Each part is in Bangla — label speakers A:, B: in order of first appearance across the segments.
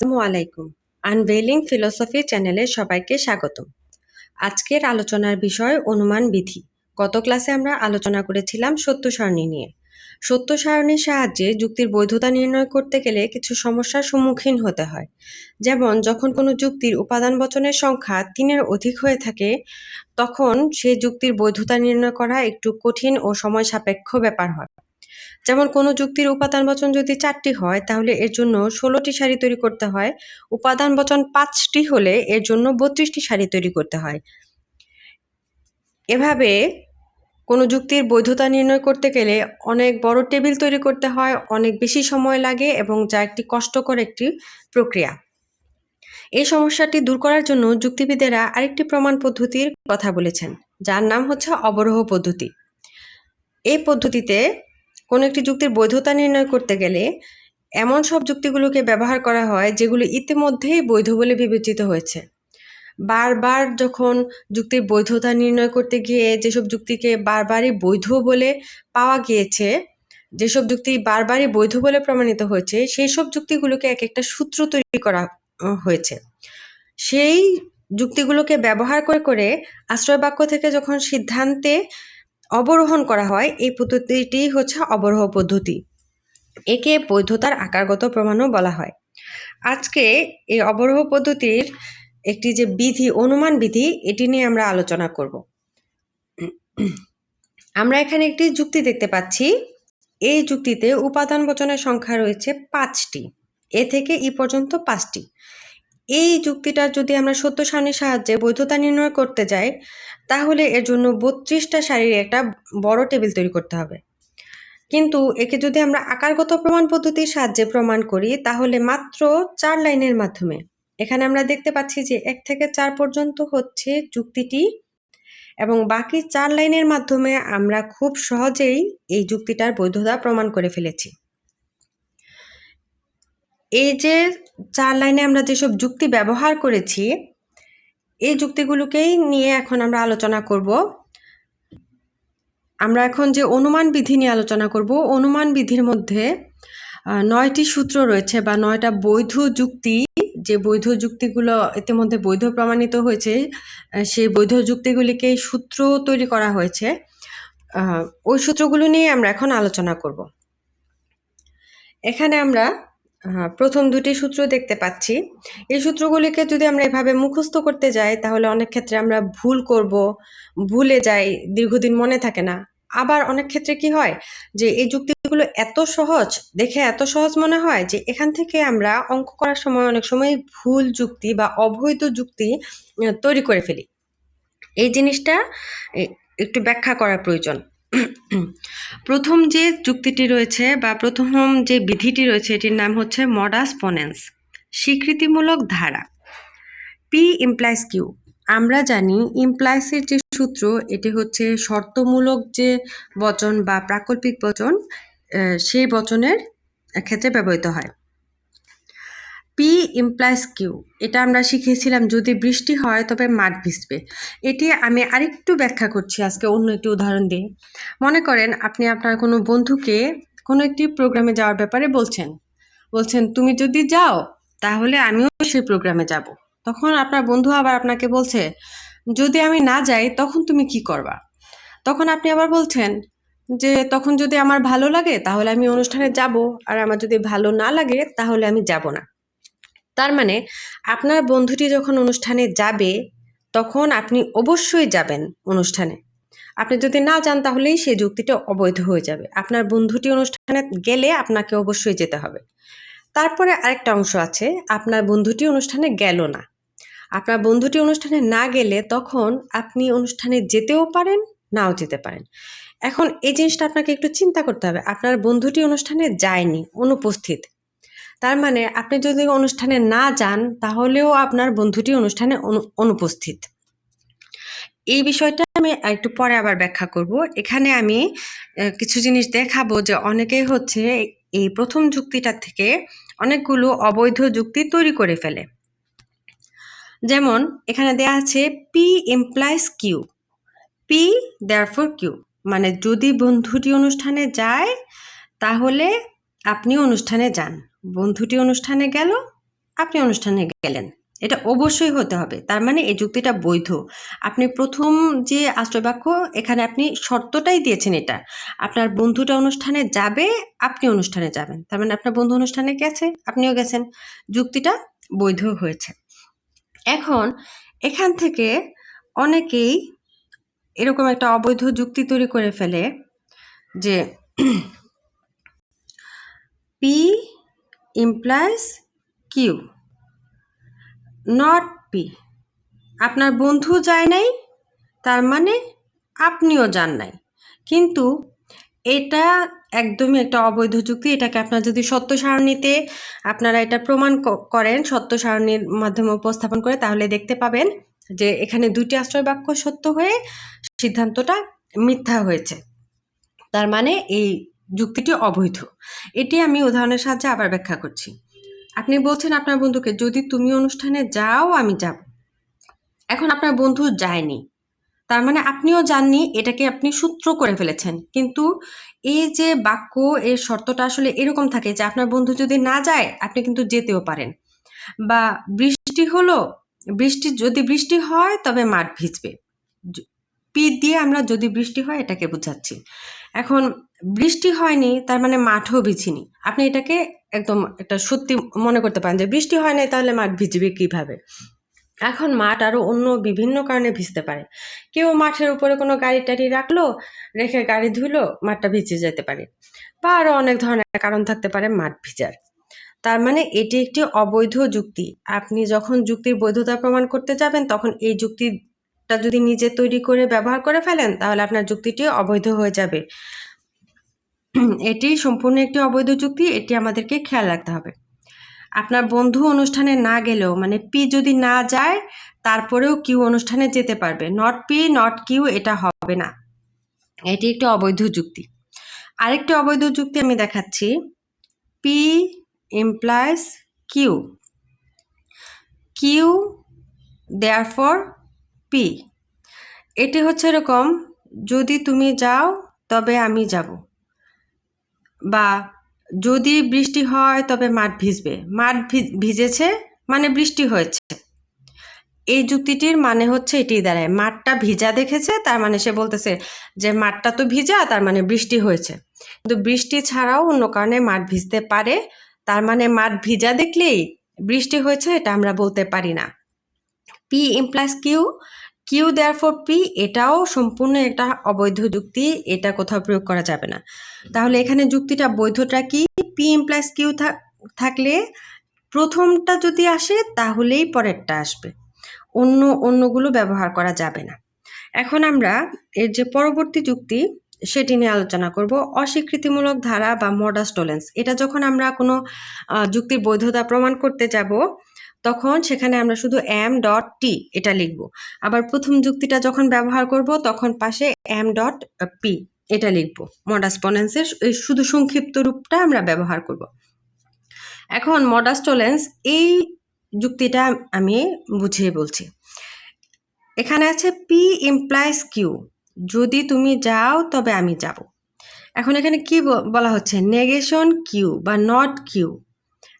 A: আলাইকুম। আনভেইলিং ফিলোসফি চ্যানেলে সবাইকে স্বাগতম। আজকের আলোচনার বিষয় অনুমান বিধি। গত ক্লাসে আমরা আলোচনা করেছিলাম সত্য সারণী নিয়ে। সত্য সারণীর সাহায্যে যুক্তির বৈধতা নির্ণয় করতে গেলে কিছু সমস্যার সম্মুখীন হতে হয়। যেমন, যখন কোনো যুক্তির উপাদান বচনের সংখ্যা তিনের অধিক হয়ে থাকে, তখন সেই যুক্তির বৈধতা নির্ণয় করা একটু কঠিন ও সময় সাপেক্ষ ব্যাপার হয়। যেমন কোনো যুক্তির উপাদান বচন যদি চারটি হয়, তাহলে এর জন্য ষোলোটি শাড়ি তৈরি করতে হয়। উপাদান বচন পাঁচটি হলে এর জন্য বত্রিশটি শাড়ি তৈরি করতে হয়। এভাবে কোনো যুক্তির বৈধতা নির্ণয় করতে গেলে অনেক বড় টেবিল তৈরি করতে হয়, অনেক বেশি সময় লাগে এবং যা একটি কষ্টকর একটি প্রক্রিয়া। এই সমস্যাটি দূর করার জন্য যুক্তিবিদেরা আরেকটি প্রমাণ পদ্ধতির কথা বলেছেন, যার নাম হচ্ছে অবরোহ পদ্ধতি। এই পদ্ধতিতে কোনো একটি যুক্তির বৈধতা নির্ণয় করতে গেলে এমন সব যুক্তিগুলোকে ব্যবহার করা হয় যেগুলো ইতিমধ্যেই বৈধ বলে বিবেচিত হয়েছে। বারবার যখন যুক্তির বৈধতা নির্ণয় করতে গিয়ে যেসব যুক্তিকে বারবারই বৈধ বলে পাওয়া গিয়েছে, যেসব যুক্তি বারবারই বৈধ বলে প্রমাণিত হয়েছে সেই সব যুক্তিগুলোকে এক একটা সূত্র তৈরি করা হয়েছে। সেই যুক্তিগুলোকে ব্যবহার করে করে আশ্রয় বাক্য থেকে যখন সিদ্ধান্তে অবরোহণ করা হয়, এই পদ্ধতিটি হচ্ছে অবরোহ পদ্ধতি। একে বৈধতার আকারগত প্রমাণও বলা হয়। আজকে এই অবরোহ পদ্ধতির একটি যে বিধি, অনুমান বিধি, এটি নিয়ে আমরা আলোচনা করব। আমরা এখানে একটি যুক্তি দেখতে পাচ্ছি। এই যুক্তিতে উপাদান বচনের সংখ্যা রয়েছে পাঁচটি। এ থেকে ই পর্যন্ত পাঁচটি। এই যুক্তিটা যদি আমরা সত্য সারণীর সাহায্যে বৈধতা নির্ণয় করতে যাই, তাহলে এর জন্য বত্রিশটা সারির একটা বড় টেবিল তৈরি করতে হবে। কিন্তু একে যদি আমরা আকারগত প্রমাণ পদ্ধতির সাহায্যে প্রমাণ করি, তাহলে মাত্র চার লাইনের মাধ্যমে। এখানে আমরা দেখতে পাচ্ছি যে এক থেকে চার পর্যন্ত হচ্ছে যুক্তিটি এবং বাকি চার লাইনের মাধ্যমে আমরা খুব সহজেই এই যুক্তিটার বৈধতা প্রমাণ করে ফেলেছি। এই যে চার লাইনে আমরা যেসব যুক্তি ব্যবহার করেছি, এই যুক্তিগুলোকেই নিয়ে এখন আমরা আলোচনা করব। আমরা এখন যে অনুমান বিধি নিয়ে আলোচনা করব, অনুমান বিধির মধ্যে নয়টি সূত্র রয়েছে বা নয়টা বৈধ যুক্তি। যে বৈধ যুক্তিগুলো ইতিমধ্যে বৈধ প্রমাণিত হয়েছে সেই বৈধ যুক্তিগুলিকে সূত্র তৈরি করা হয়েছে। ওই সূত্রগুলো নিয়ে আমরা এখন আলোচনা করব। এখানে আমরা প্রথম দুটি সূত্র দেখতে পাচ্ছি। এই সূত্রগুলিকে যদি আমরা এভাবে মুখস্থ করতে যাই, তাহলে অনেক ক্ষেত্রে আমরা ভুল করব, ভুলে যাই, দীর্ঘদিন মনে থাকে না। আবার অনেক ক্ষেত্রে কি হয় যে, এই যুক্তিগুলো এত সহজ, দেখে এত সহজ মনে হয় যে, এখান থেকে আমরা অঙ্ক করার সময় অনেক সময় ভুল যুক্তি বা অবৈধ যুক্তি তৈরি করে ফেলি। এই জিনিসটা একটু ব্যাখ্যা করা প্রয়োজন। প্রথম যে যুক্তিটি রয়েছে বা প্রথম যে বিধিটি রয়েছে, এটির নাম হচ্ছে মডাস পনেন্স স্বীকৃতিমূলক ধারা। পি ইমপ্লাইস কিউ আমরা জানি ইমপ্লাইসের যে সূত্র, এটি হচ্ছে শর্তমূলক যে বচন বা প্রাকল্পিক বচন সেই বচনের ক্ষেত্রে ব্যবহৃত হয়। পি ইমপ্লাইস কিউ এটা আমরা শিখেছিলাম যদি বৃষ্টি হয় তবে মাঠ ভিজবে। এটি আমি আরেকটু ব্যাখ্যা করছি আজকে, অন্য একটি উদাহরণ দিয়ে। মনে করেন আপনি আপনার কোনো বন্ধুকে কোনো একটি প্রোগ্রামে যাওয়ার ব্যাপারে বলছেন। বলছেন, তুমি যদি যাও, তাহলে আমিও সেই প্রোগ্রামে যাব। তখন আপনার বন্ধু আবার আপনাকে বলছে, যদি আমি না যাই, তখন তুমি কি করবা? তখন আপনি আবার বলছেন যে, তখন যদি আমার ভালো লাগে, তাহলে আমি অনুষ্ঠানে যাব। আর আমার যদি ভালো না লাগে, তাহলে আমি যাব না। তার মানে আপনার বন্ধুটি যখন অনুষ্ঠানে যাবে, তখন আপনি অবশ্যই যাবেন অনুষ্ঠানে। আপনি যদি না যান তাহলেই সেই যুক্তিটা অবৈধ হয়ে যাবে। আপনার বন্ধুটি অনুষ্ঠানে গেলে আপনাকে অবশ্যই যেতে হবে। তারপরে আরেকটা অংশ আছে, আপনার বন্ধুটি অনুষ্ঠানে গেল না। আপনার বন্ধুটি অনুষ্ঠানে না গেলে তখন আপনি অনুষ্ঠানে যেতেও পারেন, নাও যেতে পারেন। এখন এই জিনিসটা আপনাকে একটু চিন্তা করতে হবে। আপনার বন্ধুটি অনুষ্ঠানে যায়নি, অনুপস্থিত। তার মানে আপনি যদি অনুষ্ঠানে না যান, তাহলেও আপনার বন্ধুটি অনুষ্ঠানে অনুপস্থিত। এই বিষয়টা আমি একটু পরে আবার ব্যাখ্যা করব। এখানে আমি কিছু জিনিস দেখাবো যে অনেকেই হচ্ছে এই প্রথম যুক্তিটা থেকে অনেকগুলো অবৈধ যুক্তি তৈরি করে ফেলে। যেমন, এখানে দেয়া আছে P implies Q P therefore Q মানে যদি বন্ধুটি অনুষ্ঠানে যায়, তাহলে আপনি অনুষ্ঠানে যান। বন্ধুটি অনুষ্ঠানে গেল, আপনি অনুষ্ঠানে গেলেন। এটা অবশ্যই হতে হবে। তার মানে এই যুক্তিটা বৈধ। আপনি প্রথম যে আশ্রয়বাক্য, এখানে আপনি শর্তটাই দিয়েছেন এটা। আপনার বন্ধুটা অনুষ্ঠানে যাবে, আপনি অনুষ্ঠানে যাবেন। তার মানে আপনার বন্ধু অনুষ্ঠানে গেছে, আপনিও গেছেন। যুক্তিটা বৈধ হয়েছে। এখন এখান থেকে অনেকেই এরকম একটা অবৈধ যুক্তি তৈরি করে ফেলে যে P implies Q not P আপনার বন্ধু যায় নাই, তার মানে আপনিও যান নাই। কিন্তু এটা একদমই একটা অবৈধ যুক্তি। এটাকে আপনার যদি সত্য সারণীতে আপনারা এটা প্রমাণ করেন, সত্য সারণীর মাধ্যমে উপস্থাপন করে, তাহলে দেখতে পাবেন যে এখানে দুটি আশ্রয় বাক্য সত্য হয়ে সিদ্ধান্তটা মিথ্যা হয়েছে। তার মানে এই যুক্তিটি অবৈধ। এটি আমি উদাহরণের সাহায্যে আবার ব্যাখ্যা করছি। আপনি বলছেন আপনার বন্ধুকে, যদি তুমি অনুষ্ঠানে যাও, আমি যাব। এখন আপনার বন্ধু যায়নি। তার মানে আপনিও যাননি, এটাকে আপনি সূত্র করে ফেলেছেন। কিন্তু এই যে বাক্য, এর শর্তটা আসলে এরকম থাকে যে আপনার বন্ধু যদি না যায়, আপনি কিন্তু যেতেও পারেন। বা বৃষ্টি হলো, বৃষ্টি, যদি বৃষ্টি হয়, তবে মাঠ ভিজবে। য- পি দিয়ে আমরা যদি বৃষ্টি হয়, এটাকে বোঝাচ্ছি। এখন বৃষ্টি হয়নি, তার মানে মাঠও ভিজিনি আপনি এটাকে একদম একটা সত্যি মনে করতে পারেন যে বৃষ্টি হয় নাই তাহলে মাঠ ভিজবে কীভাবে? এখন মাঠ আরও অন্য বিভিন্ন কারণে ভিজতে পারে। কেউ মাঠের উপরে কোনো গাড়ি টাড়ি রাখল, রেখে গাড়ি ধুলো, মাঠটা ভিজে যেতে পারে। বা আরও অনেক ধরনের কারণ থাকতে পারে মাঠ ভিজার। তার মানে এটি একটি অবৈধ যুক্তি। আপনি যখন যুক্তির বৈধতা প্রমাণ করতে যাবেন, তখন এই যুক্তিটা যদি নিজে তৈরি করে ব্যবহার করে ফেলেন, তাহলে আপনার যুক্তিটি অবৈধ হয়ে যাবে। এটি সম্পূর্ণ একটি অবৈধ যুক্তি, এটি আমাদেরকে খেয়াল রাখতে হবে। আপনার বন্ধু অনুষ্ঠানে না গেলেও মানে পি যদি না যায়, তারপরেও কিউ অনুষ্ঠানে যেতে পারবে। নট পি, নট কিউ, এটা হবে না। এটি একটি অবৈধ যুক্তি। আরেকটি অবৈধ যুক্তি আমি দেখাচ্ছি। P implies Q. Q therefore P এটি হচ্ছে এরকম, যদি তুমি যাও, তবে আমি যাব। বা যদি বৃষ্টি হয়, তবে মাঠ ভিজবে। মাঠ ভিজেছে মানে বৃষ্টি হয়েছে। এই যুক্তিটির মানে হচ্ছে এটি দাঁড়ায়। মাঠটা ভিজা দেখেছে, তার মানে সে বলতেছে যে মাঠটা তো ভিজা, তার মানে বৃষ্টি হয়েছে। কিন্তু বৃষ্টি ছাড়াও অন্য কারণে মাঠ ভিজতে পারে। তার মানে মাঠ ভিজা দেখলেই বৃষ্টি হয়েছে, এটা আমরা বলতে পারি না। P implies Q Q therefore P এটাও সম্পূর্ণ একটা অবৈধ যুক্তি, এটা কোথাও প্রয়োগ করা যাবে না। তাহলে এখানে যুক্তিটা বৈধটা কি? পি ইমপ্লাস কিউ থাকলে প্রথমটা যদি আসে তাহলেই পরেরটা আসবে। অন্য, অন্যগুলো ব্যবহার করা যাবে না। এখন আমরা এর যে পরবর্তী যুক্তি, সেটি নিয়ে আলোচনা করব। অস্বীকৃতিমূলক ধারা বা মডাস টোলেন্স এটা যখন আমরা কোনো যুক্তির বৈধতা প্রমাণ করতে যাব তখন সেখানে আমরা শুধু এম ডট টি এটা লিখব। আবার প্রথম যুক্তিটা যখন ব্যবহার করব, তখন পাশে এম ডট পি এটা লিখব। মডাস এই শুধু সংক্ষিপ্ত রূপটা আমরা ব্যবহার করব। এখন মডাস টোলেন্স এই যুক্তিটা আমি বুঝিয়ে বলছি। এখানে আছে পি ইমপ্লাইজ কিউ যদি তুমি যাও, তবে আমি যাব। এখন এখানে কি বলা হচ্ছে? নেগেশন কিউ বা নট কিউ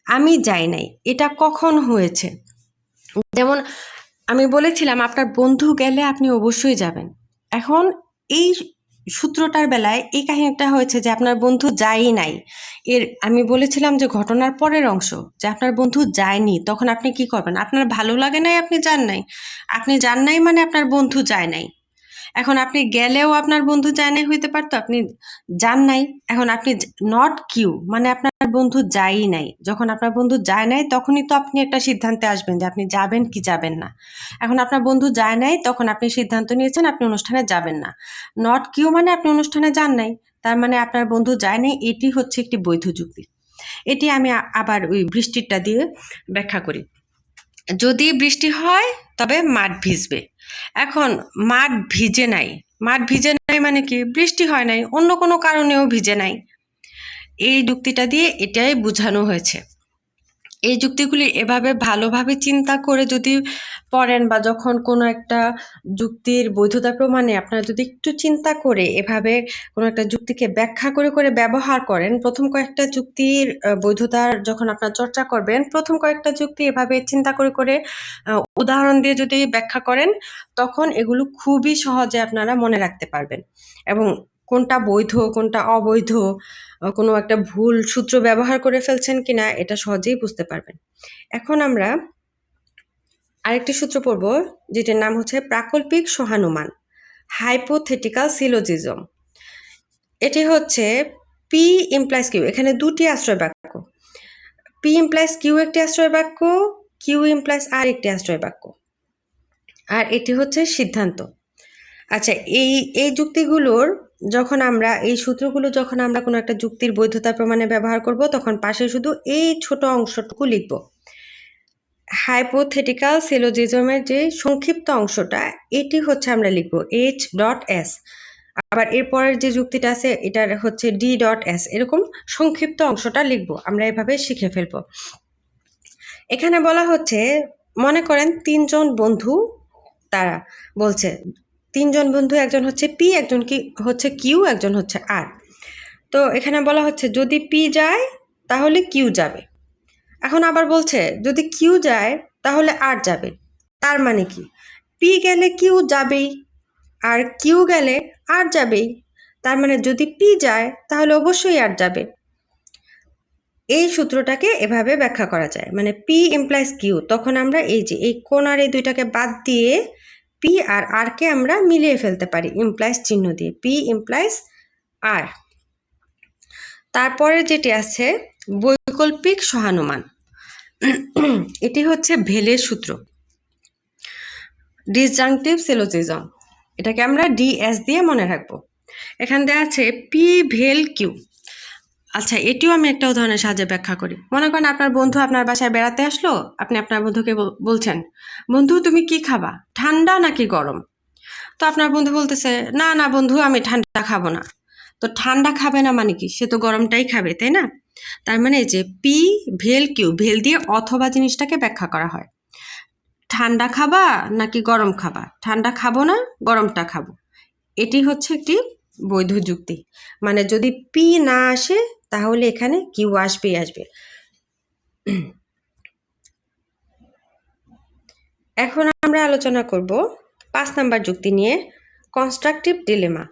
A: আমি যাই নাই। এটা কখন হয়েছে? যেমন আমি বলেছিলাম, আপনার বন্ধু গেলে আপনি অবশ্যই যাবেন। এখন এই সূত্রটার বেলায় এই কাহিনীটা হয়েছে যে আপনার বন্ধু যায়ই নাই। এর আমি বলেছিলাম যে ঘটনার পরের অংশ, যে আপনার বন্ধু যায়নি, তখন আপনি কি করবেন? আপনার ভালো লাগে নাই আপনি যান নাই? আপনি যান নাই মানে আপনার বন্ধু যায় নাই। এখন আপনি গেলেও আপনার বন্ধু যায় নাই হইতে পারতো, আপনি যান নাই। এখন আপনি নট কিউ মানে আপনার বন্ধু যায়ই নাই। যখন আপনার বন্ধু যায় নাই, তখনই তো আপনি একটা সিদ্ধান্তে আসবেন যে আপনি যাবেন কি যাবেন না। এখন আপনার বন্ধু যায় নাই, তখন আপনি সিদ্ধান্ত নিয়েছেন আপনি অনুষ্ঠানে যাবেন না। নট কিউ মানে আপনি অনুষ্ঠানে যান নাই, তার মানে আপনার বন্ধু যায় নাই, এটি হচ্ছে একটি বৈধ যুক্তি। এটি আমি আবার ওই বৃষ্টিটা দিয়ে ব্যাখ্যা করি। যদি বৃষ্টি হয়, তবে মাঠ ভিজবে। এখন মাঠ ভিজে নাই। মাঠ ভিজে নাই মানে কি? বৃষ্টি হয় নাই, অন্য কোনো কারণেও ভিজে নাই। এই যুক্তিটা দিয়ে এটাই বোঝানো হয়েছে। এই যুক্তিগুলি এভাবে ভালোভাবে চিন্তা করে যদি পড়েন বা যখন কোনো একটা যুক্তির বৈধতা প্রমাণে আপনারা যদি একটু চিন্তা করে এভাবে কোনো একটা যুক্তিকে ব্যাখ্যা করে করে ব্যবহার করেন, প্রথম কয়েকটা যুক্তির বৈধতার যখন আপনার চর্চা করবেন, প্রথম কয়েকটা যুক্তি এভাবে চিন্তা করে করে উদাহরণ দিয়ে যদি ব্যাখ্যা করেন, তখন এগুলো খুবই সহজে আপনারা মনে রাখতে পারবেন। এবং কোনটা বৈধ, কোনটা অবৈধ কোনো একটা ভুল সূত্র ব্যবহার করে ফেলছেন কি না এটা সহজেই বুঝতে পারবেন। এখন আমরা আরেকটি সূত্র পড়ব, যেটার নাম হচ্ছে প্রাকল্পিক সহানুমান হাইপোথেটিক্যাল সিলোজিজম এটি হচ্ছে পি ইমপ্লাইজ কিউ এখানে দুটি আশ্রয় বাক্য। পি ইমপ্লাইজ কিউ একটি আশ্রয় বাক্য কিউ ইমপ্লাইজ আর একটি আশ্রয় বাক্য। আর এটি হচ্ছে সিদ্ধান্ত। আচ্ছা এই এই যুক্তিগুলোর যখন আমরা এই সূত্রগুলো যখন আমরা কোনো একটা যুক্তির বৈধতা প্রমাণে ব্যবহার করব, তখন পাশে শুধু এই ছোট অংশটুকু লিখব। হাইপোথেটিক্যাল সিলোজিজমের যে সংক্ষিপ্ত অংশটা, এটি হচ্ছে আমরা লিখব এইচ ডট এস আবার এরপরের যে যুক্তিটা আছে, এটার হচ্ছে ডি ডট এস এরকম সংক্ষিপ্ত অংশটা লিখব, আমরা এভাবে শিখে ফেলব। এখানে বলা হচ্ছে, মনে করেন তিনজন বন্ধু, তারা বলছে তিনজন বন্ধু, একজন হচ্ছে পি একজন কি হচ্ছে কিউ একজন হচ্ছে আর তো এখানে বলা হচ্ছে যদি পি যায়, তাহলে কিউ যাবে। এখন আবার বলছে, যদি কিউ যায়, তাহলে আর যাবে। তার মানে কি? পি গেলে কিউ যাবেই, আর কিউ গেলে আর যাবেই। তার মানে যদি পি যায়, তাহলে অবশ্যই আর যাবে। এই সূত্রটাকে এভাবে ব্যাখ্যা করা যায়। মানে পি ইমপ্লাইজ কিউ তখন আমরা এই যে এই কোন আর এই দুইটাকে বাদ দিয়ে পি আর আর কে আমরা মিলিয়ে ফেলতে পারি ইমপ্লাইজ চিহ্ন দিয়ে। পি ইমপ্লাইজ আর তারপরে যেটি আছে, বৈকল্পিক সহানুমান। এটি হচ্ছে ভেলের সূত্র। ডিসজাংটিভ সেলোজিজম এটাকে আমরা ডিএস দিয়ে মনে রাখব। এখান দেওয়া আছে পি ভেল কিউ। আচ্ছা এটিও আমি একটা উদাহরণের সাহায্যে ব্যাখ্যা করি। মনে করেন আপনার বন্ধু আপনার বাসায় বেড়াতে আসলো, আপনি আপনার বন্ধুকে বলছেন, বন্ধু, তুমি কি খাবা? ঠান্ডা নাকি গরম? তো আপনার বন্ধু বলতেছে, না না বন্ধু, আমি ঠান্ডা খাব না। তো ঠান্ডা খাবে না মানে কি? সে তো গরমটাই খাবে, তাই না? তার মানে যে পি ভেল কিউ ভেল দিয়ে অথবা জিনিসটাকে ব্যাখ্যা করা হয়। ঠান্ডা খাবা নাকি গরম খাবা? ঠান্ডা খাব না, গরমটা খাব। এটি হচ্ছে একটি বৈধ যুক্তি মানে যদি পি না আসে তাহলে এখানে কিউ আসবেই আসবে। এখন আমরা আলোচনা করব পাঁচ নাম্বার যুক্তি নিয়ে। Constructive dilemma.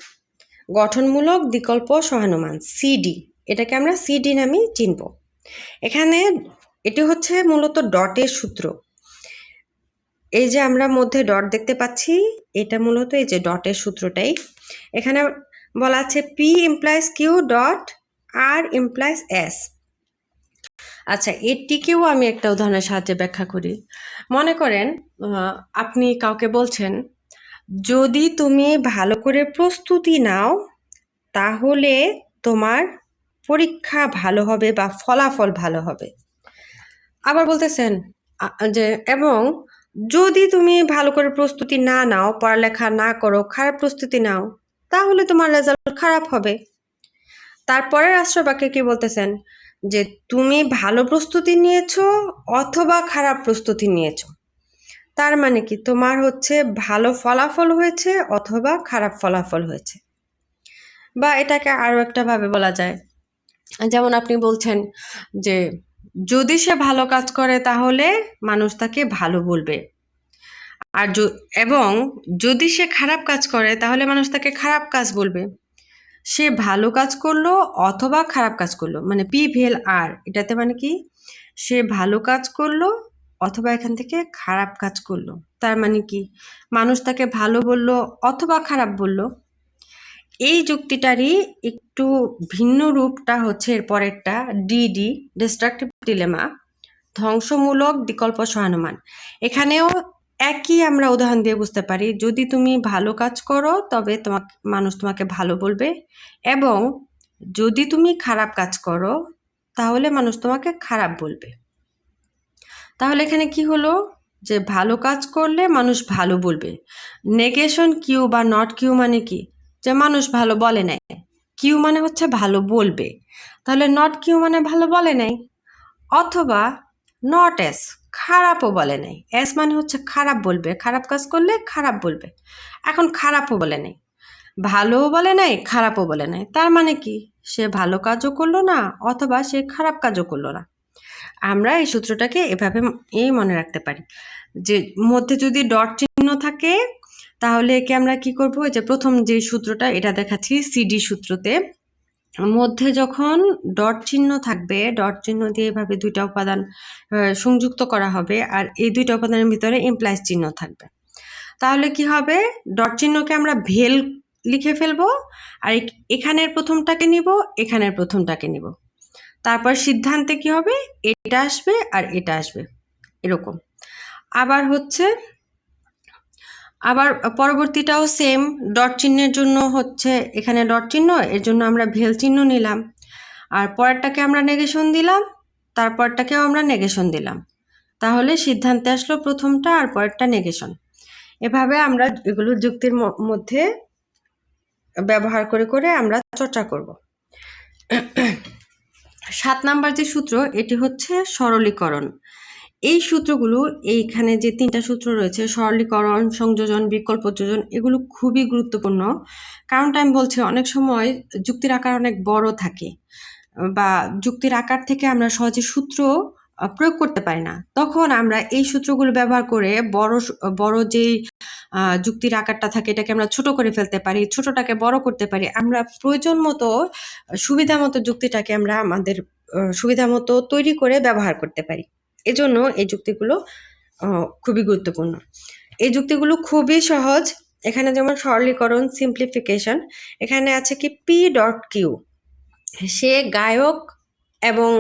A: গঠনমূলক বিকল্প সহানুমান, সিডি। এটাকে আমরা সিডি নামে চিনব। এখানে এটি হচ্ছে মূলত ডটের সূত্র। এই যে আমরা মধ্যে ডট দেখতে পাচ্ছি, এটা মূলত এই যে ডটের সূত্রটাই। এখানে বলা আছে P implies Q dot R implies S আচ্ছা এটিকেও আমি একটা উদাহরণের সাহায্যে ব্যাখ্যা করি। মনে করেন আপনি কাউকে বলছেন, যদি তুমি ভালো করে প্রস্তুতি নাও, তাহলে তোমার পরীক্ষা ভালো হবে বা ফলাফল ভালো হবে। আবার বলতেছেন যে, এবং যদি তুমি ভালো করে প্রস্তুতি না নাও, পড়ালেখা না করো, খারাপ প্রস্তুতি নাও, তাহলে তোমার রেজাল্ট খারাপ হবে। তারপরে রাষ্ট্রবাক্যে কি বলতেছেন? যে তুমি ভালো প্রস্তুতি নিয়েছো অথবা খারাপ প্রস্তুতি নিয়েছো। তার মানে কি? তোমার হচ্ছে ভালো ফলাফল হয়েছে অথবা খারাপ ফলাফল হয়েছে। বা এটাকে আরও একটা ভাবে বলা যায়। যেমন আপনি বলছেন যে যদি সে ভালো কাজ করে তাহলে মানুষ তাকে ভালো বলবে। আর এবং যদি সে খারাপ কাজ করে তাহলে মানুষ তাকে খারাপ কাজ বলবে। সে ভালো কাজ করল অথবা খারাপ কাজ করল মানে পি ভেল আর এটাতে মানে কি? সে ভালো কাজ করল অথবা এখান থেকে খারাপ কাজ করল, তার মানে কি? মানুষ তাকে ভালো বলল অথবা খারাপ বলল। এই যুক্তিটারই একটু ভিন্ন রূপটা হচ্ছে এর পরেরটা ডিডি ডিস্ট্রাকটিভ ডিলেমা ধ্বংসমূলক বিকল্প সহানুমান। এখানেও একই আমরা উদাহরণ দিয়ে বুঝতে পারি, যদি তুমি ভালো কাজ করো, তবে তোমাকে, মানুষ তোমাকে ভালো বলবে। এবং যদি তুমি খারাপ কাজ করো, তাহলে মানুষ তোমাকে খারাপ বলবে। তাহলে এখানে কি হলো? যে ভালো কাজ করলে মানুষ ভালো বলবে। নেগেশন কিউ বা নট কিউ মানে কি? যে মানুষ ভালো বলে নাই। কিউ মানে হচ্ছে ভালো বলবে। তাহলে নট কিউ মানে ভালো বলে নাই। অথবা নট অ্যাস খারাপও বলে নাই। অ্যাস মানে হচ্ছে খারাপ বলবে। খারাপ কাজ করলে খারাপ বলবে। এখন খারাপও বলে নাই। ভালোও বলে নাই, খারাপও বলে নাই। তার মানে কি? সে ভালো কাজও করল না, অথবা সে খারাপ কাজও করল না। আমরা এই সূত্রটাকে এভাবে এই মনে রাখতে পারি। যে মধ্যে যদি ডট চিহ্ন থাকে, তাহলে একে আমরা কি করব? যে প্রথম যে সূত্রটা, এটা দেখাচ্ছি সিডি সূত্রতে। মধ্যে যখন ডট চিহ্ন থাকবে, ডট চিহ্ন দিয়ে এভাবে দুইটা উপাদান সংযুক্ত করা হবে আর এই দুইটা উপাদানের ভিতরে ইমপ্লাইজ চিহ্ন থাকবে। তাহলে কি হবে? ডট চিহ্নকে আমরা ভেল লিখে ফেলব আর এখানের প্রথমটাকে নিব, এখানের প্রথমটাকে নিব। তারপর সিদ্ধান্তে কি হবে? এটা আসবে আর এটা আসবে। এরকম। আবার হচ্ছে আবার পরবর্তীটাও সেম ডট চিহ্নের জন্য হচ্ছে এখানে ডট চিহ্ন, এর জন্য আমরা ভেল চিহ্ন নিলাম। আর পরেরটাকে আমরা নেগেশন দিলাম, তারপরটাকেও আমরা নেগেশন দিলাম। তাহলে সিদ্ধান্তে আসলো প্রথমটা আর পরেরটা নেগেশন এভাবে আমরা এগুলো যুক্তির মধ্যে ব্যবহার করে করে আমরা চর্চা করব। সাত নাম্বার যে সূত্র, এটি হচ্ছে সরলীকরণ। এই সূত্রগুলো, এইখানে যে তিনটা সূত্র রয়েছে, সরলীকরণ, সংযোজন, বিকল্প যোজন, এগুলো খুবই গুরুত্বপূর্ণ। কারণটা আমি বলছি, অনেক সময় যুক্তির আকার অনেক বড় থাকে, বা যুক্তির আকার থেকে আমরা সহজে সূত্র প্রয়োগ করতে পারি না। তখন আমরা এই সূত্রগুলো ব্যবহার করে বড় বড় যেই যুক্তির আকারটা থাকে, এটাকে আমরা ছোট করে ফেলতে পারি, ছোটটাকে বড় করতে পারি। আমরা প্রয়োজন মতো, সুবিধা মতো যুক্তিটাকে আমরা আমাদের সুবিধা মতো তৈরি করে ব্যবহার করতে পারি। এজন্য এই যুক্তিগুলো খুবই গুরুত্বপূর্ণ। এই যুক্তিগুলো খুবই সহজ। এখানে যেমন সরলীকরণ সিম্পলিফিকেশন এখানে আছে কি পি ডট কিউ সে গায়ক এবং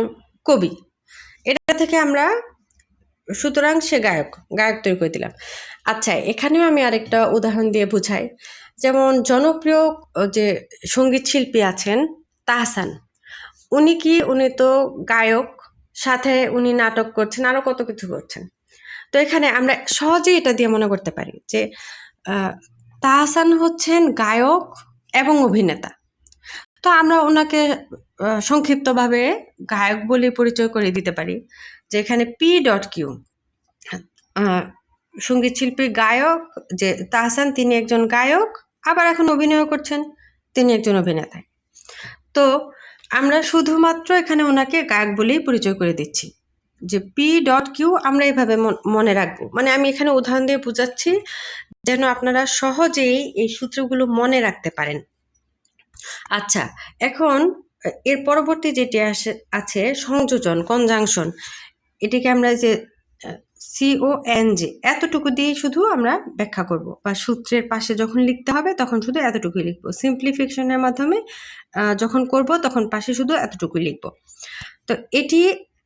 A: কবি। এটা থেকে আমরা, সুতরাং সে গায়ক গায়ক তৈরি করে দিলাম। আচ্ছা এখানেও আমি আরেকটা উদাহরণ দিয়ে বুঝাই। যেমন জনপ্রিয় যে সংগীত শিল্পী আছেন তাহসান, উনি কি, উনি তো গায়ক সাথে উনি নাটক করছেন, আরও কত কিছু করছেন। তো এখানে আমরা সহজেই এটা দিয়ে মনে করতে পারি যে তাহসান হচ্ছেন গায়ক এবং অভিনেতা। তো আমরা ওনাকে সংক্ষিপ্তভাবে গায়ক বলে পরিচয় করে দিতে পারি, যে এখানে পি ডট কিউ। সংগীত শিল্পী গায়ক, যে তাহসান তিনি একজন গায়ক, আবার এখন অভিনয় করছেন, তিনি একজন অভিনেতা। তো আমরা শুধুমাত্র এখানে ওনাকে গায়ক বলেই পরিচয় করে দিচ্ছি। যে পি ডট কিউ আমরা এভাবে মন- রাখব। মানে আমি এখানে উদাহরণ দিয়ে বোঝাচ্ছি, যেন আপনারা সহজেই এই সূত্রগুলো মনে রাখতে পারেন। আচ্ছা এখন এর পরবর্তী যেটি আছে সংযোজন কনজাংশন এটিকে আমরা যে সিও এন জি এতটুকু দিয়ে শুধু আমরা ব্যাখ্যা করব। বা সূত্রের পাশে যখন লিখতে হবে, তখন শুধু এতটুকুই লিখব। সিম্পলিফিকেশনের মাধ্যমে যখন করব, তখন পাশে শুধু এতটুকুই লিখব। তো এটি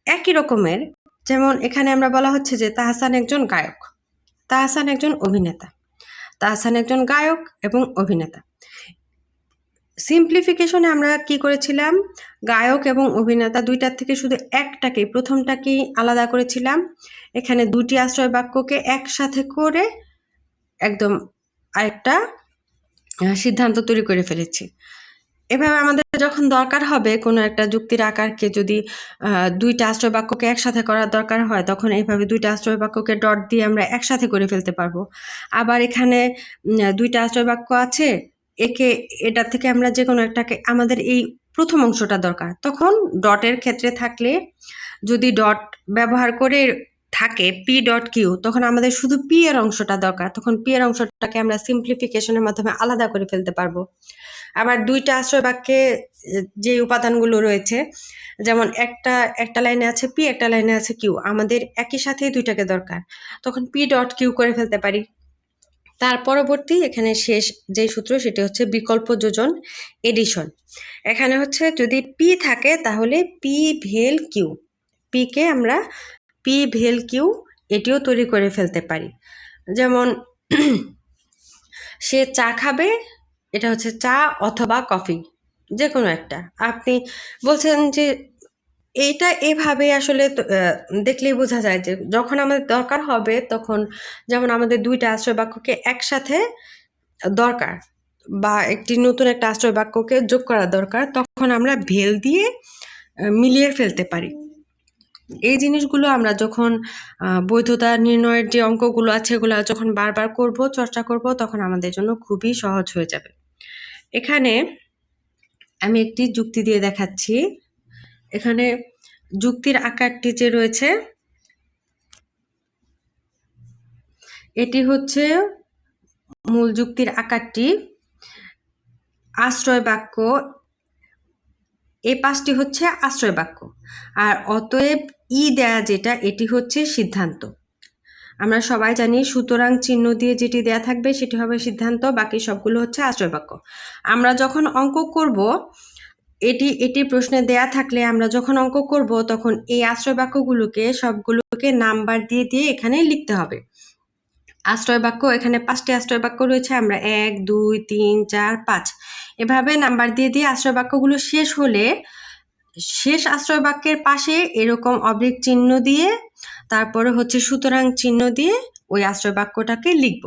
A: একই রকমের, যেমন এখানে আমরা বলা হচ্ছে যে তাহসান একজন গায়ক। তাহসান একজন অভিনেতা। তাহসান একজন গায়ক এবং অভিনেতা। সিম্পলিফিকেশনে আমরা কি করেছিলাম? গায়ক এবং অভিনেতা দুইটার থেকে শুধু একটাকে প্রথমটাকেই আলাদা করেছিলাম। এখানে দুটি আশ্রয় বাক্যকে একসাথে করে একদম আরেকটা সিদ্ধান্ত তৈরি করে ফেলেছি। এভাবে আমাদের যখন দরকার হবে কোনো একটা যুক্তির আকারকে যদি দুইটা আশ্রয় বাক্যকে একসাথে করার দরকার হয়, তখন এইভাবে দুইটা আশ্রয় বাক্যকে ডট দিয়ে আমরা একসাথে করে ফেলতে পারব। আবার এখানে দুইটা আশ্রয় বাক্য আছে একে, এটা থেকে আমরা যে কোনো একটাকে, আমাদের এই প্রথম অংশটা দরকার। তখন ডটের ক্ষেত্রে থাকলে যদি ডট ব্যবহার করে থাকে পি ডট কিউ তখন আমাদের শুধু পি এর অংশটা দরকার। তখন পি এর অংশটাকে আমরা সিম্পলিফিকেশনের মাধ্যমে আলাদা করে ফেলতে পারব। আবার দুইটা আশ্রয় বাক্যে যে উপাদানগুলো রয়েছে, যেমন একটা একটা লাইনে আছে পি একটা লাইনে আছে কিউ আমাদের একই সাথেই দুইটাকে দরকার। তখন পি ডট কিউ করে ফেলতে পারি। তার পরবর্তী এখানে শেষ যে সূত্র সেটি হচ্ছে বিকল্প যোজন এডিশন এখানে হচ্ছে যদি পি থাকে তাহলে পি ভেল কিউ পি কে আমরা পি ভেল কিউ এটিও তৈরি করে ফেলতে পারি। যেমন সে চা খাবে, এটা হচ্ছে চা অথবা কফি যে কোনো একটা। আপনি বলছেন যে এইটা এভাবে আসলে তো, দেখলেই বোঝা যায় যে যখন আমাদের দরকার হবে তখন যেমন আমাদের দুইটা আশ্রয় বাক্যকে একসাথে দরকার বা একটি নতুন একটা আশ্রয় বাক্যকে যোগ করা দরকার তখন আমরা ভেল দিয়ে মিলিয়ে ফেলতে পারি। এই জিনিসগুলো আমরা যখন বৈধতা নির্ণয়ের যে অঙ্কগুলো আছে এগুলো যখন বারবার করব চর্চা করব তখন আমাদের জন্য খুবই সহজ হয়ে যাবে। এখানে আমি একটি যুক্তি দিয়ে দেখাচ্ছি। এখানে যুক্তির আকারটি যে রয়েছে, এটি হচ্ছে মূল যুক্তির আকারটি। আশ্রয় বাক্য, এ পাঁচটি হচ্ছে আশ্রয় বাক্য। আর অতএব ই দেয়া যেটা, এটি হচ্ছে সিদ্ধান্ত। আমরা সবাই জানি সুতরাং চিহ্ন দিয়ে যেটি দেয়া থাকবে, সেটি হবে সিদ্ধান্ত, বাকি সবগুলো হচ্ছে আশ্রয় বাক্য। আমরা যখন অঙ্ক করব এটি এটি প্রশ্নে দেয়া থাকলে আমরা যখন অঙ্ক করব, তখন এই আশ্রয় বাক্যগুলোকে সবগুলোকে নাম্বার দিয়ে দিয়ে এখানে লিখতে হবে। আশ্রয় বাক্য এখানে পাঁচটি আশ্রয় বাক্য রয়েছে, আমরা এক, দুই, তিন, চার, পাঁচ। এভাবে নাম্বার দিয়ে দিয়ে আশ্রয় বাক্যগুলো শেষ হলে, শেষ আশ্রয় বাক্যের পাশে এরকম অবলিক চিহ্ন দিয়ে, তারপরে হচ্ছে সুতরাং চিহ্ন দিয়ে ওই আশ্রয় বাক্যটাকে লিখব।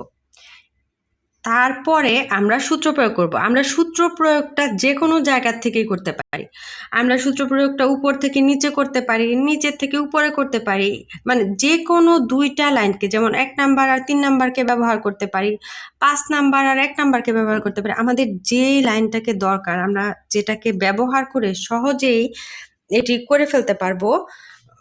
A: তারপরে আমরা সূত্র প্রয়োগ করব। আমরা সূত্র প্রয়োগটা যে কোনো জায়গার থেকেই করতে পারি। আমরা সূত্র প্রয়োগটা উপর থেকে নিচে করতে পারি, নিচের থেকে উপরে করতে পারি। মানে যে কোনো দুইটা লাইনকে, যেমন এক নাম্বার আর তিন নাম্বারকে ব্যবহার করতে পারি, পাঁচ নাম্বার আর এক নাম্বারকে ব্যবহার করতে পারি। আমাদের যে লাইনটাকে দরকার, আমরা যেটাকে ব্যবহার করে সহজেই এটি করে ফেলতে পারব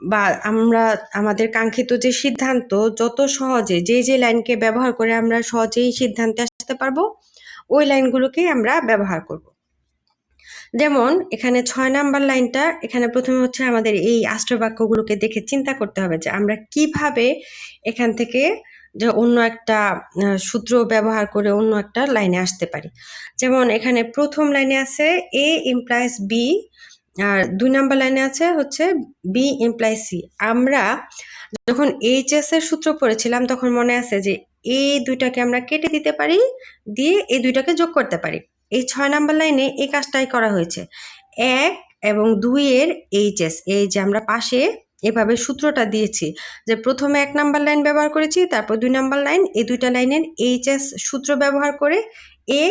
A: বা আমরা, আমাদের কাঙ্ক্ষিত যে সিদ্ধান্ত, যত সহজে যে যে লাইনকে ব্যবহার করে আমরা সহজেই সিদ্ধান্তে আসতে পারব, ওই লাইনগুলোকেই আমরা ব্যবহার করব। যেমন, এখানে ছয় নাম্বার লাইনটা, এখানে প্রথমে হচ্ছে আমাদের এই আষ্টবাক্যগুলোকে দেখে চিন্তা করতে হবে যে আমরা কীভাবে এখান থেকে যে অন্য একটা সূত্র ব্যবহার করে অন্য একটা লাইনে আসতে পারি। যেমন, এখানে প্রথম লাইনে আছে এ ইমপ্লাইজ বি আর দুই নাম্বার লাইনে আছে হচ্ছে বি ইমপ্লাই সি আমরা যখন এইচএস এর সূত্র পড়েছিলাম, তখন মনে আছে যে এই দুইটাকে আমরা কেটে দিতে পারি, দিয়ে এই দুইটাকে যোগ করতে পারি। এই ছয় নাম্বার লাইনে এই কাজটাই করা হয়েছে। এক এবং দুইয়ের এইচএস এই যে আমরা পাশে এভাবে সূত্রটা দিয়েছি যে প্রথমে এক নাম্বার লাইন ব্যবহার করেছি, তারপর দুই নাম্বার লাইন, এই দুইটা লাইনের এইচএস সূত্র ব্যবহার করে এ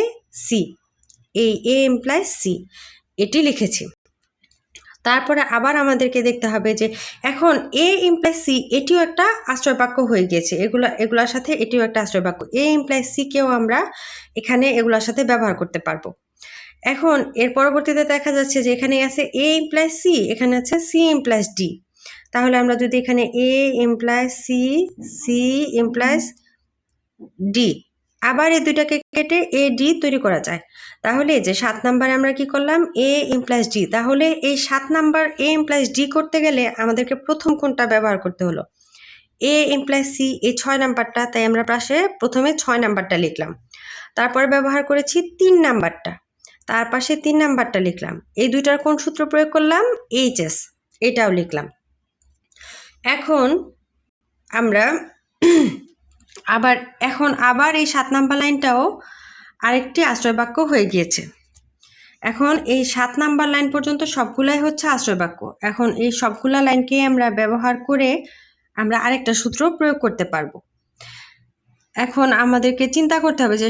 A: সি এই এ এমপ্লাই সি এটি লিখেছি। তারপরে আবার আমাদেরকে দেখতে হবে যে এখন এ ইমপ্লাই সি এটিও একটা আশ্রয় বাক্য হয়ে গিয়েছে। এগুলো, এগুলোর সাথে এটিও একটা আশ্রয় বাক্য এ ইমপ্লাই সিকেও আমরা এখানে এগুলোর সাথে ব্যবহার করতে পারব। এখন এর পরবর্তীতে দেখা যাচ্ছে যে এখানে আছে এ ইমপ্লাই সি এখানে আছে সি ইমপ্লাইস ডি তাহলে আমরা যদি এখানে A implies C C implies D আবার এই দুইটাকে কেটে এ ডি তৈরি করা যায়। তাহলে যে সাত নাম্বারে আমরা কি করলাম? এ ইমপ্লাইস ডি তাহলে এই সাত নাম্বার এ ইমপ্লাইস ডি করতে গেলে আমাদেরকে প্রথম কোনটা ব্যবহার করতে হলো? এ ইমপ্লাইস সি এই ছয় নাম্বারটা, তাই আমরা পাশে প্রথমে ছয় নাম্বারটা লিখলাম। তারপরে ব্যবহার করেছি তিন নাম্বারটা। তার পাশে তিন নাম্বারটা লিখলাম। এই দুইটার কোন সূত্র প্রয়োগ করলাম? এইচএস এটাও লিখলাম। এখন আমরা আবার এখন আবার এই সাত নাম্বার লাইনটাও আরেকটি আশ্রয় বাক্য হয়ে গিয়েছে। এখন এই সাত নাম্বার লাইন পর্যন্ত সবগুলাই হচ্ছে আশ্রয় বাক্য এখন এই সবগুলা লাইনকে আমরা ব্যবহার করে আমরা আরেকটা সূত্র প্রয়োগ করতে পারব। এখন আমাদেরকে চিন্তা করতে হবে যে,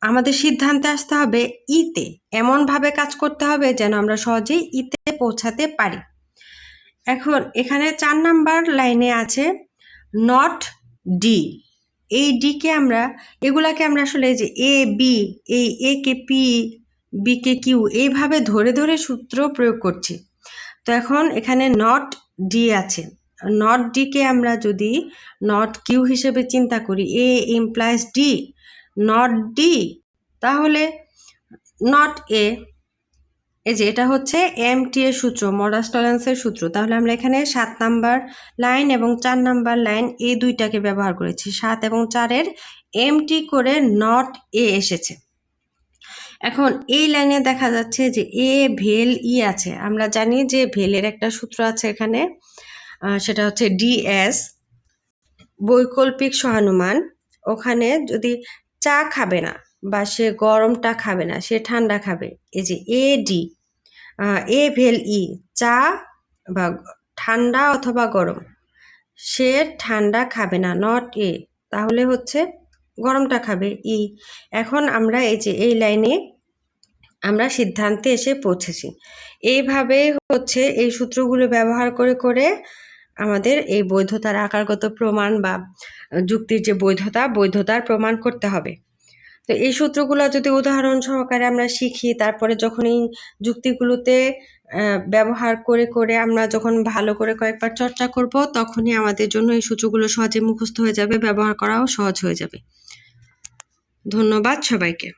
A: আমাদের সিদ্ধান্তে আসতে হবে ইতে। এমনভাবে কাজ করতে হবে যেন আমরা সহজেই ইতে পৌঁছাতে পারি। এখন এখানে চার নাম্বার লাইনে আছে নট ডি এই ডি কে আমরা, এগুলাকে আমরা আসলে যে এ বি এই এ কে পি বি কে কিউ এইভাবে ধরে ধরে সূত্র প্রয়োগ করছি। তো এখন এখানে নট ডি আছে। নট ডি কে আমরা যদি নট কিউ হিসেবে চিন্তা করি A implies D not D তাহলে নট এ এই যে এটা হচ্ছে এম টি এর সূত্র মডাস সূত্র। তাহলে আমরা এখানে সাত নাম্বার লাইন এবং চার নাম্বার লাইন এই দুইটাকে ব্যবহার করেছি। সাত এবং চারের এম টি করে নট এ এসেছে। এখন এই লাইনে দেখা যাচ্ছে যে এ ভেল ই আছে। আমরা জানি যে ভেলের একটা সূত্র আছে এখানে সেটা হচ্ছে ডিএস বৈকল্পিক সহানুমান। ওখানে যদি চা খাবে না বা সে গরমটা খাবে না, সে ঠান্ডা খাবে, এই যে এ ডি এ ভেল ই, চা বা ঠান্ডা অথবা গরম। সে ঠান্ডা খাবে না নট এ। তাহলে হচ্ছে গরমটা খাবে, ই। এখন আমরা এই যে, এই লাইনে আমরা সিদ্ধান্তে এসে পৌঁছেছি। এইভাবে হচ্ছে এই সূত্রগুলো ব্যবহার করে করে আমাদের এই বৈধতার আকারগত প্রমাণ বা যুক্তির যে বৈধতা, বৈধতার প্রমাণ করতে হবে। তো এই সূত্রগুলো যদি উদাহরণ সহকারে আমরা শিখি, তারপরে যখন এই যুক্তিগুলোতে ব্যবহার করে করে আমরা যখন ভালো করে কয়েকবার চর্চা করব, তখনই আমাদের জন্য এই সূত্রগুলো সহজে মুখস্থ হয়ে যাবে, ব্যবহার করাও সহজ হয়ে যাবে। ধন্যবাদ সবাইকে।